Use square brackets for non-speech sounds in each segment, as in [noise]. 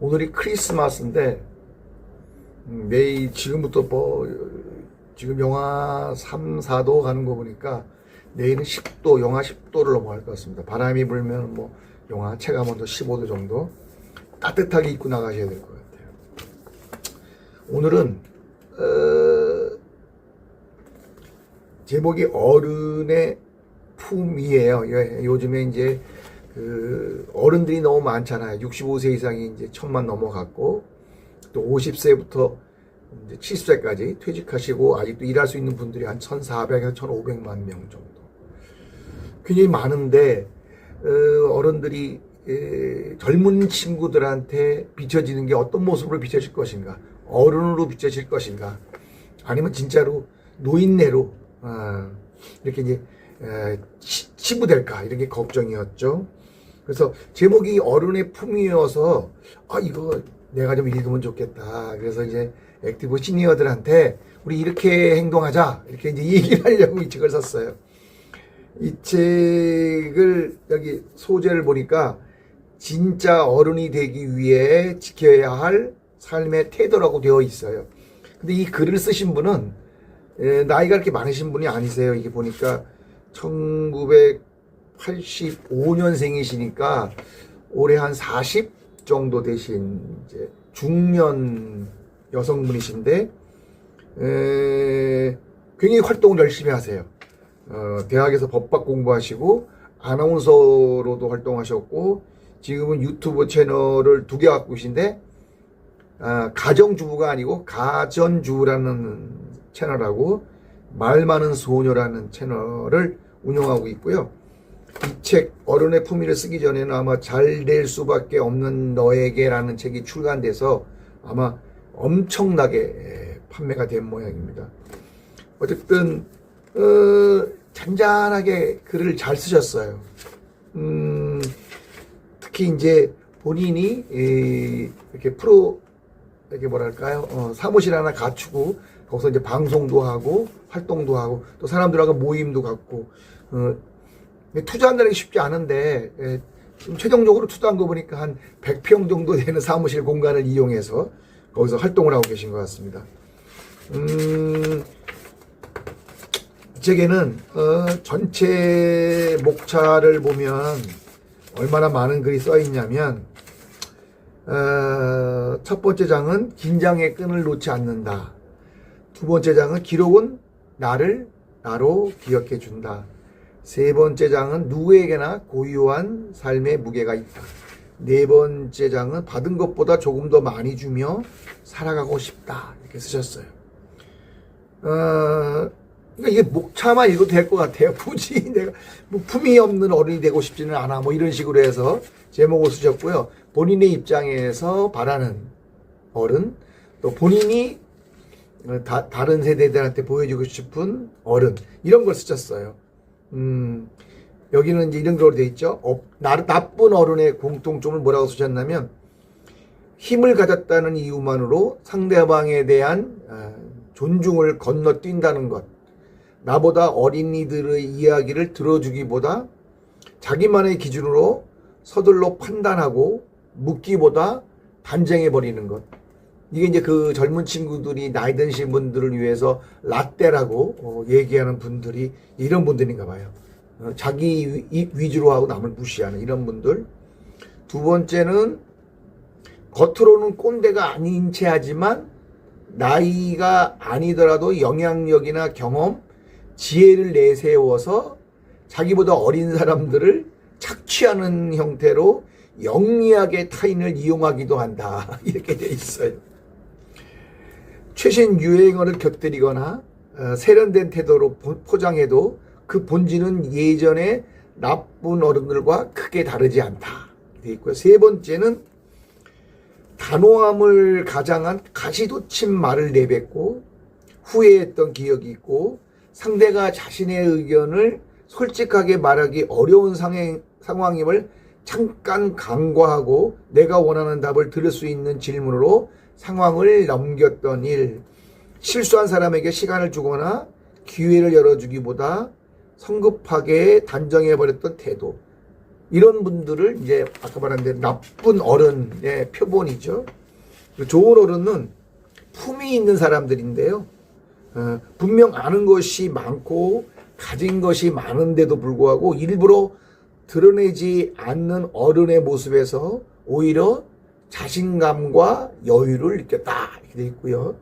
오늘이 크리스마스인데 음, 내일 지금부터 뭐 지금 영하 3, 4도 가는 거 보니까 내일은 10도, 영하 10도를 넘어갈 것 같습니다. 바람이 불면 뭐 영하 체감 온도 15도 정도 따뜻하게 입고 나가셔야 될 것 같아요. 오늘은 어, 제목이 어른의 품이에요. 예, 요즘에 이제 그 어른들이 너무 많잖아요. 65세 이상이 이제 천만 넘어갔고 또 50세부터 이제 70세까지 퇴직하시고 아직도 일할 수 있는 분들이 한 1,400에서 1,500만 명 정도. 굉장히 많은데 어, 어른들이 에, 젊은 친구들한테 비춰지는 게 어떤 모습으로 비춰질 것인가? 어른으로 비춰질 것인가? 아니면 진짜로 노인네로 어, 이렇게 이제 치부될까 이런 게 걱정이었죠. 그래서 제목이 어른의 품이어서 아 이거 내가 좀 읽으면 좋겠다. 그래서 이제 액티브 시니어들한테 우리 이렇게 행동하자 이렇게 이제 얘기를 하려고 이 책을 썼어요. 이 책을 여기 소재를 보니까 진짜 어른이 되기 위해 지켜야 할 삶의 태도라고 되어 있어요. 근데 이 글을 쓰신 분은 에, 나이가 그렇게 많으신 분이 아니세요. 이게 보니까 1985년생이시니까 올해 한 40 정도 되신 이제 중년 여성분이신데 에, 굉장히 활동을 열심히 하세요. 어, 대학에서 법학 공부하시고 아나운서로도 활동하셨고 지금은 유튜브 채널을 두 개 갖고 계신데 아, 가정주부가 아니고 가전주라는 채널하고 말 많은 소녀라는 채널을 운영하고 있고요. 이 책 어른의 품위를 쓰기 전에는 아마 잘 될 수밖에 없는 너에게라는 책이 출간돼서 아마 엄청나게 에, 판매가 된 모양입니다. 어쨌든 어, 잔잔하게 글을 잘 쓰셨어요. 음, 특히 이제 본인이 이, 이 렇게 프로 이렇게 뭐랄까요 어, 사무실 하나 갖추고 거기서 이제 방송도 하고 활동도 하고 또 사람들하고 모임도 갖고 어, 투자한다는 게 쉽지 않은데 예, 최종적으로 투자한 거 보니까 한 100평 정도 되는 사무실 공간을 이용해서 거기서 활동을 하고 계신 것 같습니다. 음, 이 책에는 어, 전체 목차를 보면 얼마나 많은 글이 써 있냐면 어, 첫 번째 장은 긴장의 끈을 놓지 않는다. 두 번째 장은 기록은 나를 나로 기억해 준다. 세 번째 장은 누구에게나 고유한 삶의 무게가 있다. 네 번째 장은 받은 것보다 조금 더 많이 주며 살아가고 싶다. 이렇게 쓰셨어요. 어, 그러니까 이게 목차만 읽어도 될 것 같아요. [laughs] 굳이 내가 뭐 품이 없는 어른이 되고 싶지는 않아. 뭐 이런 식으로 해서 제목을 쓰셨고요. 본인의 입장에서 바라는 어른, 또 본인이 어, 다, 다른 세대들한테 보여주고 싶은 어른 이런 걸 쓰셨어요. 음, 여기는 이제 이런 걸로 돼 있죠. 어, 나, 나쁜 어른의 공통점을 뭐라고 쓰셨냐면 힘을 가졌다는 이유만으로 상대방에 대한 어, 존중을 건너뛴다는 것. 나보다 어린이들의 이야기를 들어주기보다 자기만의 기준으로 서둘러 판단하고 묻기보다 단정해 버리는 것. 이게 이제 그 젊은 친구들이 나이 드신 분들을 위해서 라떼라고 어, 얘기하는 분들이 이런 분들인가 봐요. 어, 자기 위- 이- 위주로 하고 남을 무시하는 이런 분들. 두 번째는 겉으로는 꼰대가 아닌 채 하지만 나이가 아니더라도 영향력이나 경험, 지혜를 내세워서 자기보다 어린 사람들을 착취하는 형태로 영리하게 타인을 이용하기도 한다. [laughs] 이렇게 돼 있어요. 최신 유행어를 곁들이거나 어, 세련된 태도로 보- 포장해도 그 본질은 예전의 나쁜 어른들과 크게 다르지 않다. 돼 있고요. 세 번째는 단호함을 가장한 가시돋친 말을 내뱉고 후회했던 기억이 있고 상대가 자신의 의견을 솔직하게 말하기 어려운 상행, 상황임을 잠깐 간과하고 내가 원하는 답을 들을 수 있는 질문으로 상황을 넘겼던 일, 실수한 사람에게 시간을 주거나 기회를 열어주기보다 성급하게 단정해버렸던 태도, 이런 분들을 이제 아까 말한 대로 나쁜 어른의 표본이죠. 그 좋은 어른은 품이 있는 사람들인데요. 어, 분명 아는 것이 많고 가진 것이 많은데도 불구하고 일부러 드러내지 않는 어른의 모습에서 오히려 자신감과 여유를 느꼈다 이렇게 돼 있고요.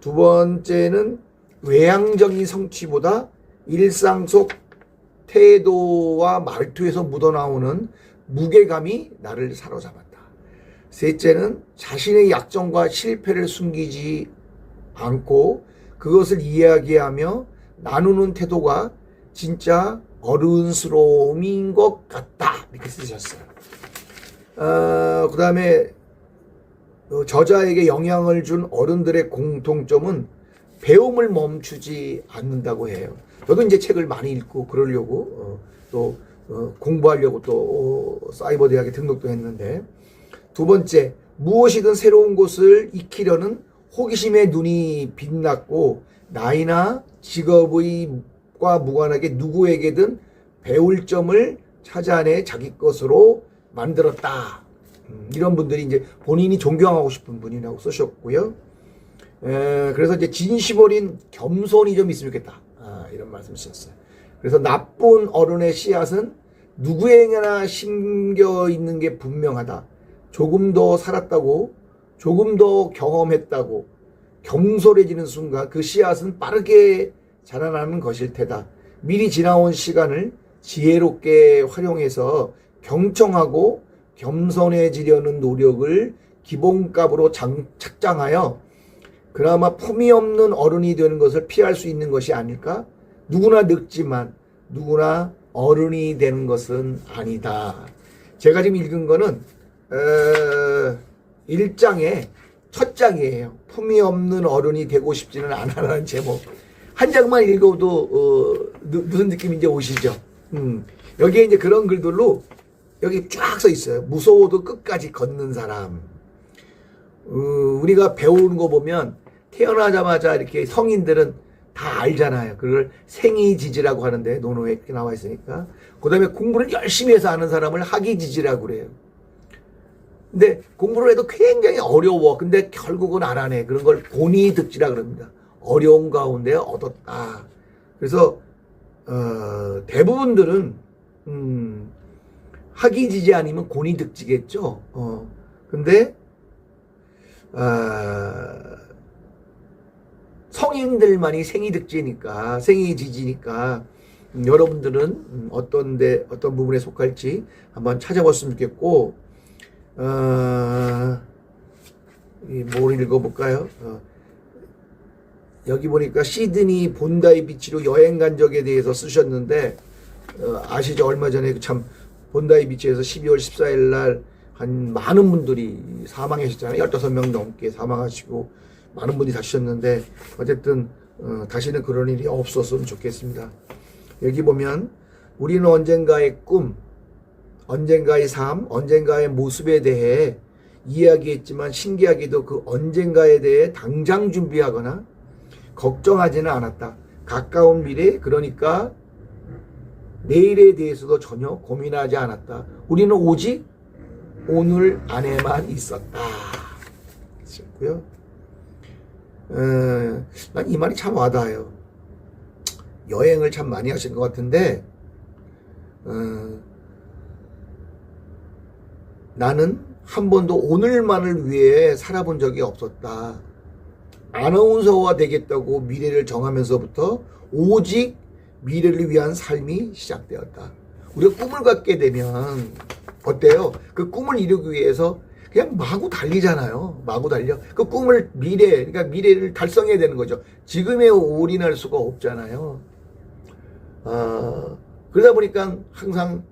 두 번째는 외향적인 성취보다 일상 속 태도와 말투에서 묻어나오는 무게감이 나를 사로잡았다. 셋째는 자신의 약점과 실패를 숨기지 않고 그것을 이야기하며 나누는 태도가 진짜 어른스러움인 것 같다. 이렇게 쓰셨어요. 어, 그 다음에 저자에게 영향을 준 어른들의 공통점은 배움을 멈추지 않는다고 해요. 저도 이제 책을 많이 읽고 그러려고 어, 또 어, 공부하려고 또 어, 사이버 대학에 등록도 했는데 두 번째 무엇이든 새로운 것을 익히려는 호기심의 눈이 빛났고 나이나 직업의과 무관하게 누구에게든 배울 점을 찾아내 자기 것으로 만들었다. 음, 이런 분들이 이제 본인이 존경하고 싶은 분이라고 쓰셨고요. 에, 그래서 이제 진심 어린 겸손이 좀 있으면 좋겠다. 아, 이런 말씀 주셨어요. 그래서 나쁜 어른의 씨앗은 누구에게나 심겨 있는 게 분명하다. 조금 더 살았다고, 조금 더 경험했다고, 겸손해지는 순간 그 씨앗은 빠르게 자라나는 것일 테다. 미리 지나온 시간을 지혜롭게 활용해서 경청하고 겸손해지려는 노력을 기본값으로 장, 착장하여 그나마 품이 없는 어른이 되는 것을 피할 수 있는 것이 아닐까? 누구나 늙지만 누구나 어른이 되는 것은 아니다. 제가 지금 읽은 거는 어, 1장의 첫 장이에요. 품이 없는 어른이 되고 싶지는 않아라는 제목. 한 장만 읽어도 어, 누, 무슨 느낌인지 오시죠? 음, 여기에 이제 그런 글들로 여기 쫙 써 있어요. 무서워도 끝까지 걷는 사람. 어, 우리가 배우는 거 보면 태어나자마자 이렇게 성인들은 다 알잖아요. 그걸 생이지지라고 하는데 논어에 이렇게 나와 있으니까. 그 다음에 공부를 열심히 해서 아는 사람을 학이지지라고 그래요. 근데 공부를 해도 굉장히 어려워. 근데 결국은 알아내. 그런 걸 본이 득지라 그럽니다. 어려운 가운데 얻었다. 그래서 어, 대부분들은 음, 학이지지 아니면 곤이득지겠죠. 어, 근데 아, 성인들만이 생이득지니까 생이지지니까 음, 여러분들은 음, 어떤데 어떤 부분에 속할지 한번 찾아봤으면 좋겠고 어, 이뭘 읽어볼까요? 어, 여기 보니까 시드니 본다이 비치로 여행 간 적에 대해서 쓰셨는데 어, 아시죠? 얼마 전에 참 본다이 비치에서 12월 14일 날 한 많은 분들이 사망하셨잖아요. 15명 넘게 사망하시고 많은 분이 다치셨는데 어쨌든 어, 다시는 그런 일이 없었으면 좋겠습니다. 여기 보면 우리는 언젠가의 꿈, 언젠가의 삶, 언젠가의 모습에 대해 이야기했지만 신기하게도 그 언젠가에 대해 당장 준비하거나 걱정하지는 않았다. 가까운 미래, 그러니까 내일에 대해서도 전혀 고민하지 않았다. 우리는 오직 오늘 안에만 있었다. 했고요. 어, 난이 말이 참 와닿아요. 여행을 참 많이 하신 것 같은데, 어, 나는 한 번도 오늘만을 위해 살아본 적이 없었다. 아나운서가 되겠다고 미래를 정하면서부터 오직 미래를 위한 삶이 시작되었다. 우리가 꿈을 갖게 되면 어때요? 그 꿈을 이루기 위해서 그냥 마구 달리잖아요. 마구 달려. 그 꿈을 미래, 그러니까 미래를 달성해야 되는 거죠. 지금에 올인할 수가 없잖아요. 아, 그러다 보니까 항상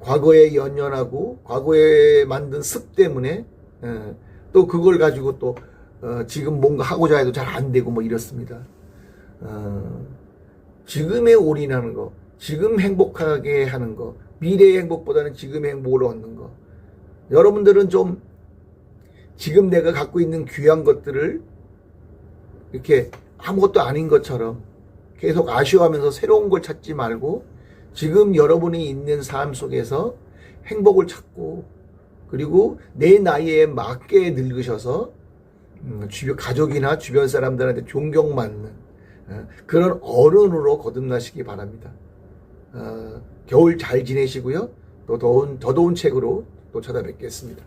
과거에 연연하고 과거에 만든 습 때문에 예, 또 그걸 가지고 또 어, 지금 뭔가 하고자 해도 잘 안 되고 뭐 이렇습니다. 어, 지금에 올인하는 거, 지금 행복하게 하는 거, 미래의 행복보다는 지금의 행복을 얻는 거. 여러분들은 좀 지금 내가 갖고 있는 귀한 것들을 이렇게 아무것도 아닌 것처럼 계속 아쉬워하면서 새로운 걸 찾지 말고 지금 여러분이 있는 삶 속에서 행복을 찾고 그리고 내 나이에 맞게 늙으셔서 음, 주변 가족이나 주변 사람들한테 존경받는 어, 그런 어른으로 거듭나시기 바랍니다. 어, 겨울 잘 지내시고요. 또 더운 더 더운 책으로 또 찾아뵙겠습니다.